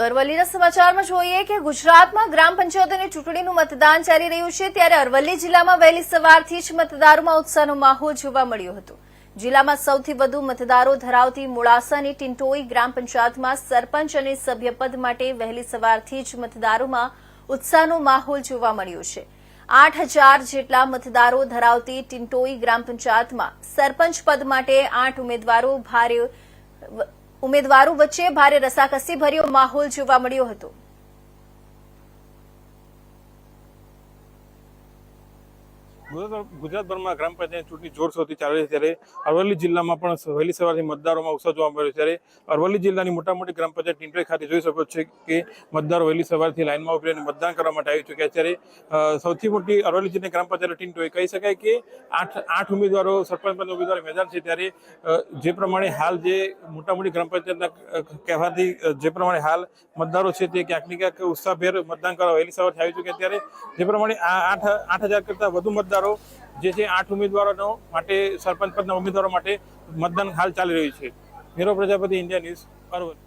તો અરવલ્લીના સમાચારમાં જોઈએ કે ગુજરાતમાં ગ્રામ પંચાયતોની ચૂંટણીનું મતદાન ચાલી રહ્યું છે ત્યારે અરવલ્લી જિલ્લામાં વહેલી સવારથી જ મતદારોમાં ઉત્સાહનો માહોલ જોવા મળ્યો હતો. જિલ્લામાં સૌથી વધુ મતદારો ધરાવતી મોડાસાની ટિન્ટોઈ ગ્રામ પંચાયતમાં સરપંચ અને સભ્યપદ માટે વહેલી સવારથી જ મતદારોમાં ઉત્સાહનો માહોલ જોવા મળ્યો છે. આઠ હજાર જેટલા મતદારો ધરાવતી ટિન્ટોઈ ગ્રામ પંચાયતમાં સરપંચ પદ માટે આઠ ઉમેદવારો ભારે ઉમેદવારો વચ્ચે ભારે રસાકસી ભર્યો માહોલ જોવા મળ્યો હતો. ગુજરાતભરમાં ગ્રામ પંચાયત ચૂંટણી જોરશોરથી ચાલે છે ત્યારે અરવલ્લી જિલ્લામાં પણ વહેલી સવારથી મતદારોમાં ઉત્સાહ જોવા મળ્યો ત્યારે અરવલ્લી જિલ્લાની મોટા મોટી ગ્રામ પંચાયત ટીંટોઈ ખાતે જોઈ શકો છો કે મતદારો વહેલી સવારથી લાઇનમાં ઊભી રહીને મતદાન કરવા માટે આવી ચૂક્યા ત્યારે સૌથી મોટી અરવલ્લી જિલ્લાની ગ્રામ પંચાયત ટીંટોઈ કહી શકાય કે આઠ આઠ ઉમેદવારો, સરપંચ પદના ઉમેદવારો મેદાન છે. ત્યારે જે પ્રમાણે હાલ જે મોટા મોટી ગ્રામ પંચાયતના કહેવાથી જે પ્રમાણે હાલ મતદારો છે તે ક્યાંક ને ક્યાંક ઉત્સાહભેર મતદાન કરવા વહેલી સવારથી આવી ચૂક્યા ત્યારે, જે પ્રમાણે આ આઠ આઠ હજાર કરતાં વધુ મતદારો જે છે આઠ ઉમેદવારોનો માટે, સરપંચ પદના ઉમેદવારો માટે મતદાન હાલ ચાલી રહ્યું છે. Nirav Prajapati, India news, Aravalli.